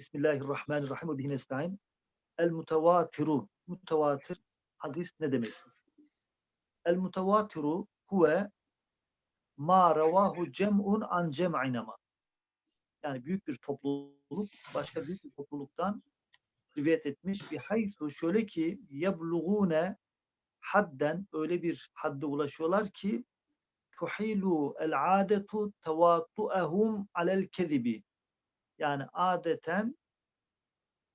Bismillahirrahmanirrahim bihi nestaîn. El mutevatiru. Mutevatir hadis ne demek? El mutevatiru huve ma ravahu cem'un an cem'inema. Yani büyük bir topluluk başka büyük bir topluluktan rivayet etmiş. Bir haythu şöyle ki yeblugune hadden öyle bir hadde ulaşıyorlar ki tuhilu el adetu tevattuehum alel kezibi. Yani adeten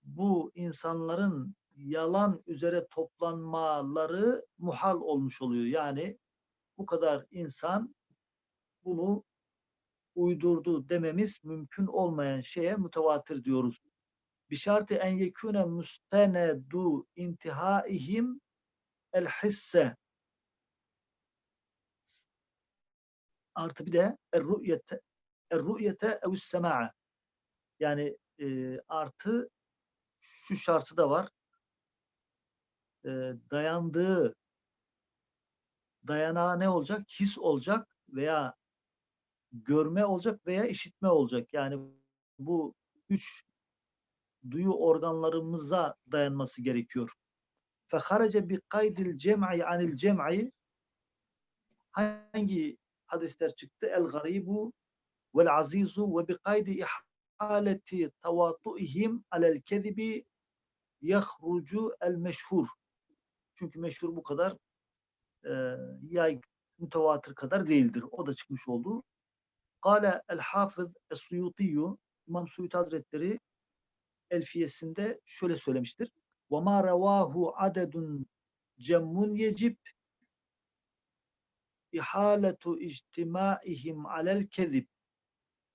bu insanların yalan üzere toplanmaları muhal olmuş oluyor. Yani bu kadar insan bunu uydurdu dememiz mümkün olmayan şeye mütevatir diyoruz. Bir şartı en yekune müstenedu intihaihim el hisse artı bir de er-ru'yete er-ru'yete ev sema'a yani e, artı şu şartı da var. E, dayandığı dayanağı ne olacak? His olacak veya görme olacak veya işitme olacak. Yani bu üç duyu organlarımıza dayanması gerekiyor. فَخَرَجَ بِقَيْدِ الْجَمْعِ عَنِ الْجَمْعِ Hangi hadisler çıktı? El-garibu vel-azizu ve biqaydi aleti tavatuihim alel kezibi yahrucu el meşhur. Çünkü meşhur bu kadar e, yay mütevatır kadar değildir. O da çıkmış oldu. Kale el hafız es suyutiyyu İmam Suyut Hazretleri elfiyesinde şöyle söylemiştir. Ve ma revahu adedun cemmun yecib ihaletu ictimaihim alel kezib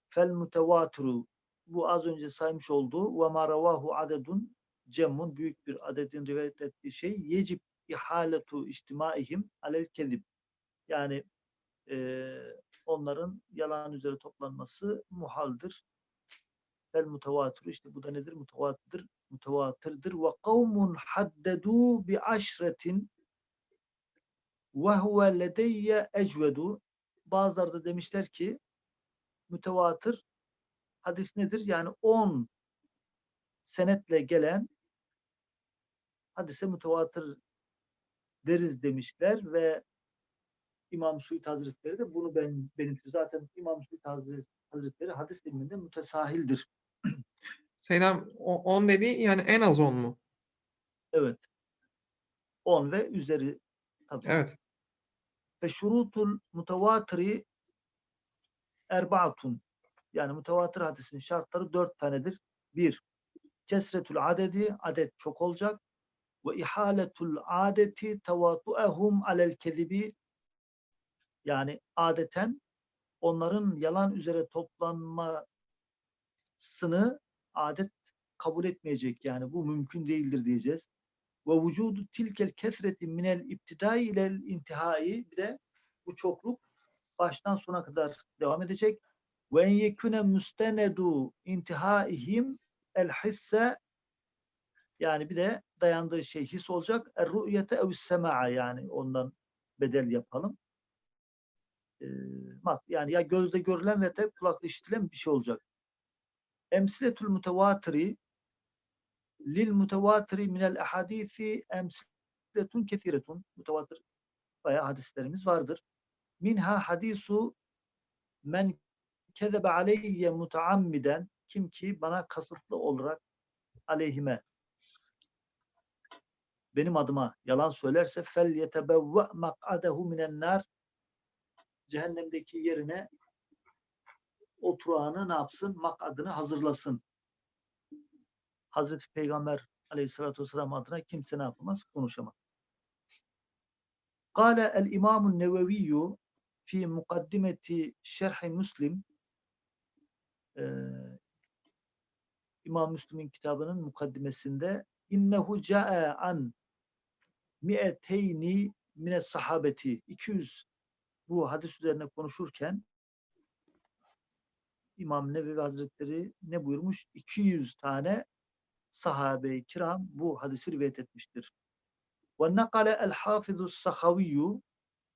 fel mutevatru bu az önce saymış olduğu ve ma ravahu adedun cemmun büyük bir adedin rivayet ettiği şey yecib ihaletu ictimaihim alel kezib yani e, onların yalan üzere toplanması muhaldir. Fel mutevatir işte bu da nedir? Mutevatirdir. Mutevatirdir. Ve kavmun haddedu bi aşretin ve huve ledeyye ecvedu. Bazıları da demişler ki mütevatir hadis nedir? Yani 10 senetle gelen hadise mütevatir deriz demişler ve İmam Suud Hazretleri de bunu ben benimsiyor. Zaten İmam Suud Hazretleri hadis ilminde mütesahildir. Selam 10 dediği yani en az 10 mu? Evet. 10 ve üzeri tabii. Evet. Ve şurutul mutavatiri erbaatun. Yani mutavatır hadisin şartları dört tanedir. Bir, kesretül adedi, adet çok olacak. Ve ihaletul adeti tevatuehum alel kezibi yani adeten onların yalan üzere toplanmasını adet kabul etmeyecek. Yani bu mümkün değildir diyeceğiz. Ve vücudu tilkel kesreti minel iptidai ilel intihai bir de bu çokluk baştan sona kadar devam edecek. Ve en yekune müstenedu intihaihim el hisse yani bir de dayandığı şey his olacak. Er ru'yete ev sema'a yani ondan bedel yapalım. Ee, yani ya gözde görülen ve de kulakla işitilen bir şey olacak. Emsiletül mutevatiri lil mutevatiri minel ahadisi emsiletun kesiretun. Mutevatir bayağı hadislerimiz vardır. Minha hadisu men kezebe aleyye mutaammiden kim ki bana kasıtlı olarak aleyhime benim adıma yalan söylerse fel yetebevve mak'adehu minen nar cehennemdeki yerine oturağını ne yapsın? Mak'adını hazırlasın. Hazreti Peygamber aleyhissalatü vesselam adına kimse ne yapamaz? Konuşamaz. Kale el imamun neveviyyü fi mukaddimeti şerhi Müslim e, İmam Müslim'in kitabının mukaddimesinde innehu ca'e an mi'eteyni mine sahabeti 200 bu hadis üzerine konuşurken İmam Nevevi Hazretleri ne buyurmuş? 200 tane sahabe-i kiram bu hadisi rivayet etmiştir. Ve nakale el hafizu sahaviyyu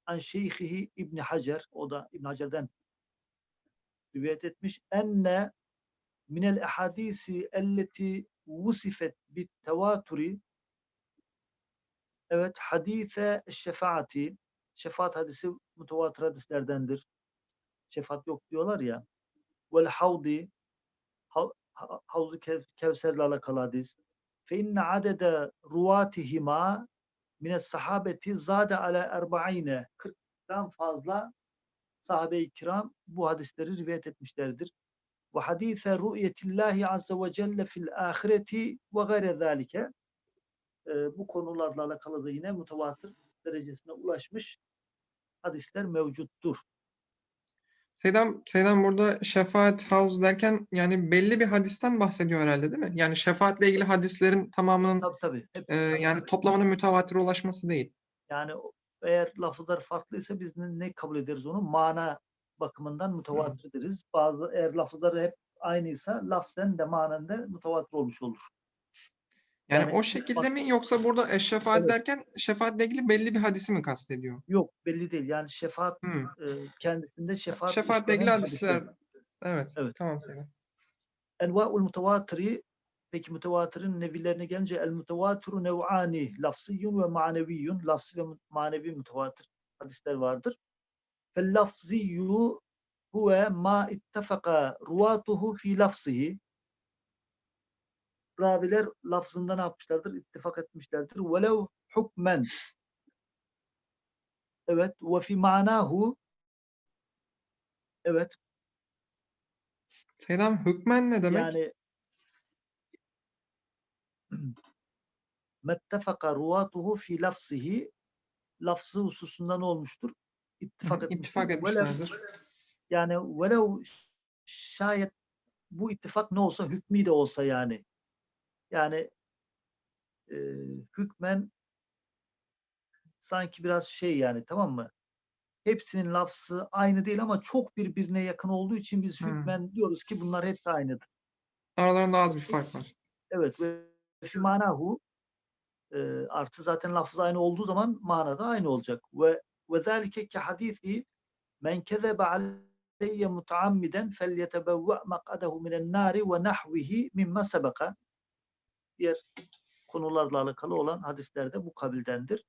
an şeyhihi İbn Hacer o da İbn Hacer'den rivayet etmiş enne minel ehadisi elleti vusifet bit tevaturi Evet, hadise şefaati, şefaat hadisi mutevatir hadislerdendir. Şefaat yok diyorlar ya. Vel havdi, hav- ha- havzu kev, kevserle alakalı hadis. Fe inne adede ruvatihima mine sahabeti zade ala erba'ine. 40'tan fazla sahabe-i kiram bu hadisleri rivayet etmişlerdir. Ve hadise ru'yetillahi azze ve celle fil ahireti ve gayre zalike. Ee, bu konularla alakalı da yine mutevatir derecesine ulaşmış hadisler mevcuttur. Seydam, Seydam burada şefaat havz derken yani belli bir hadisten bahsediyor herhalde değil mi? Yani şefaatle ilgili hadislerin tamamının Tabii tabii. Hep, e, yani toplamının mütevatire ulaşması değil. yani eğer lafızlar farklıysa biz ne, ne kabul ederiz onu? Mana bakımından mütevatir deriz. Bazı eğer lafızları hep aynıysa lafzen de manen de mütevatir olmuş olur. Yani, Yani o şekilde bak- mi yoksa burada eşşefaat Evet. derken şefaatle ilgili belli bir hadisi mi kastediyor? Yok belli değil. Yani şefaat Hmm. e, kendisinde şefaat Şefaatle ilgili hadisler. Evet. Evet. Tamam Seydam. Enva'ul mutavatiri peki mutavatirin nevilerine gelince el mutavatiru nev'ani lafziyyun ve maneviyyun lafzi ve manevi mutavatir hadisler vardır. Fel lafziyyu huve ma ittefaka ruvatuhu fi lafzihi raviler lafzında ne yapmışlardır? İttifak etmişlerdir. Velev hukmen evet ve fi manahu evet Seydam hükmen ne demek? Yani mettefaka ruvatuhu fi lafzihi lafzı hususunda ne olmuştur? İttifak etmiştir. ittifak Velev- etmişlerdir. yani velev şayet bu ittifak ne olsa hükmü de olsa yani. Yani e, hükmen sanki biraz şey yani tamam mı? Hepsinin lafzı aynı değil ama çok birbirine yakın olduğu için biz Hmm. hükmen diyoruz ki bunlar hepsi aynıdır. Aralarında az bir fark var. Evet ve fi manahu e, artı zaten lafız aynı olduğu zaman manada aynı olacak. Ve ve zalike ki hadisi men kezebe aleyye mutaammiden felyetebevve mak'adehu minen nari ve nahvihi mimma sebeka. Diğer konularla alakalı olan hadislerde bu kabildendir.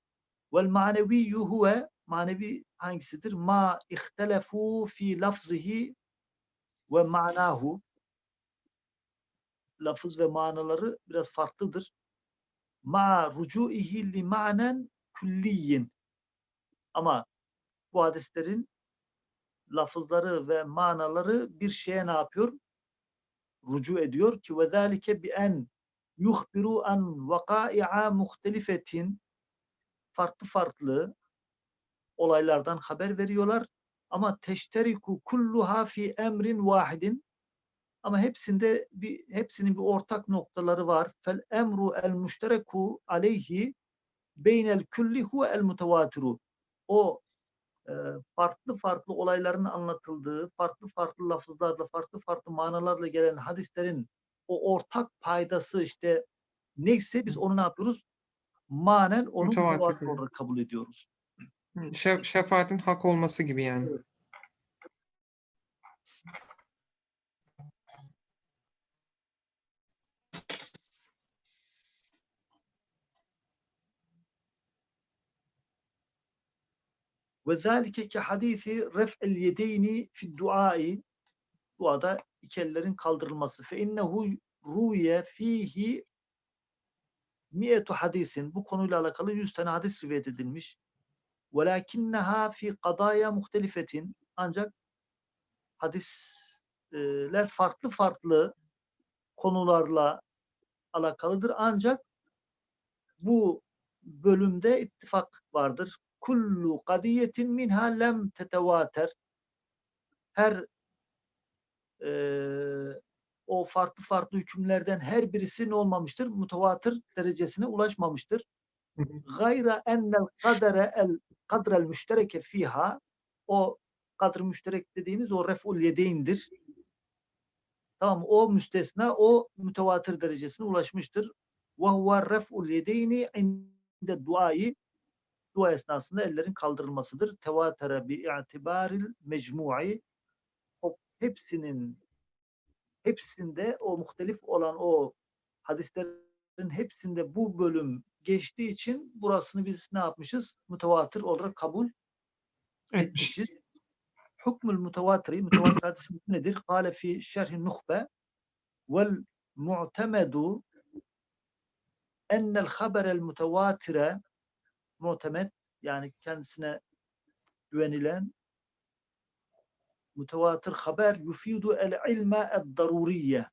Vel maneviyyü huve manevi hangisidir? Ma ihtelefu fi lafzihi ve manahu lafız ve manaları biraz farklıdır. Ma rucu'ihi li ma'nen külliyin. Ama bu hadislerin lafızları ve manaları bir şeye ne yapıyor? Rucu ediyor ki ve zalike bi en yuhbiru an vakai'a muhtelifetin farklı farklı olaylardan haber veriyorlar ama teşteriku kulluha fi emrin vahidin ama hepsinde bir hepsinin bir ortak noktaları var. Fel emru el müştereku aleyhi beynel külli huve el mutevatiru. O e, farklı farklı olayların anlatıldığı, farklı farklı lafızlarla, farklı farklı manalarla gelen hadislerin o ortak paydası işte neyse biz onu ne yapıyoruz? Manen onu kılıyor. olarak kabul ediyoruz. Şef, şefaatin hak olması gibi yani. Evet. Ve zâlike ki hadisi ref'el yedeyni fi duai duada iki ellerin kaldırılması. Fe innehu ruye fihi miyetu hadisin. Bu konuyla alakalı 100 tane hadis rivayet edilmiş. Velakinneha fi kadaya muhtelifetin. Ancak hadisler farklı farklı konularla alakalıdır. Ancak bu bölümde ittifak vardır. Kullu kadiyetin minha lem tetevater. Her eee, o farklı farklı hükümlerden her birisi ne olmamıştır? Mutavatir derecesine ulaşmamıştır. Gayra ennel kadere el kadrel müştereke fiha o kadr müşterek dediğimiz o ref'ul yedeyndir. Tamam o müstesna o mütevatir derecesine ulaşmıştır. Ve huve ref'ul yedeyni inde duayı dua esnasında ellerin kaldırılmasıdır. Tevatere bi i'tibaril mecmu'i hepsinin hepsinde o muhtelif olan o hadislerin hepsinde bu bölüm geçtiği için burasını biz ne yapmışız? Mütevatir olarak kabul Etmişiz. etmişiz. Hükmül mütevatiri, mütevatir hadisin nedir? Kale fi şerhi nuhbe vel mu'temedu ennel haberel mütevatire mu'temed yani kendisine güvenilen mütevatir haber yufidu el ilme ed daruriye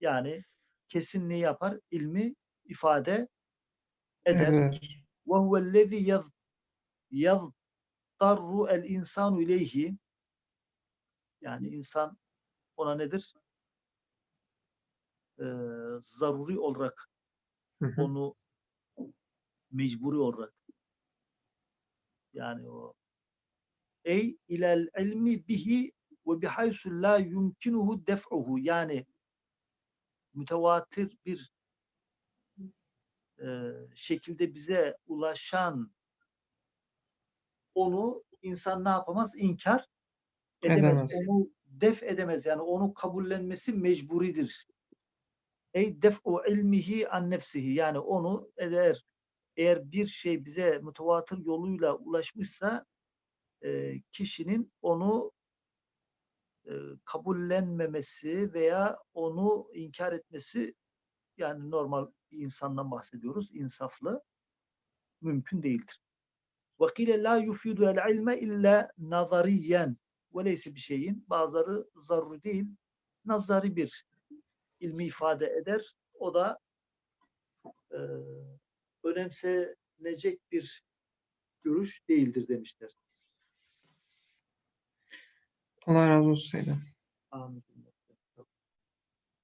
yani kesin ne yapar? İlmi ifade eder. Evet. Ve huvellezî yaz yazdarru el insanu ileyhi yani insan ona nedir? Ee, zaruri olarak onu mecburi olarak yani o ey ilel ilmi bihi ve bihaysu la yumkinuhu def'uhu yani mütevatir bir e, şekilde bize ulaşan onu insan ne yapamaz? İnkar edemez. Edemez. Onu def edemez. Yani onu kabullenmesi mecburidir. Ey def'u ilmihi an nefsihi. Yani onu eğer eğer bir şey bize mütevatır yoluyla ulaşmışsa e, kişinin onu e, kabullenmemesi veya onu inkar etmesi yani normal bir insandan bahsediyoruz. insaflı mümkün değildir. وَقِيلَ لَا يُفِيدُ الْعِلْمَ اِلَّا نَظَرِيًّا Öyleyse bir şeyin bazıları zaruri değil, nazari bir ilmi ifade eder. O da e, önemsenecek bir görüş değildir demişler. Allah razı olsun. Amin.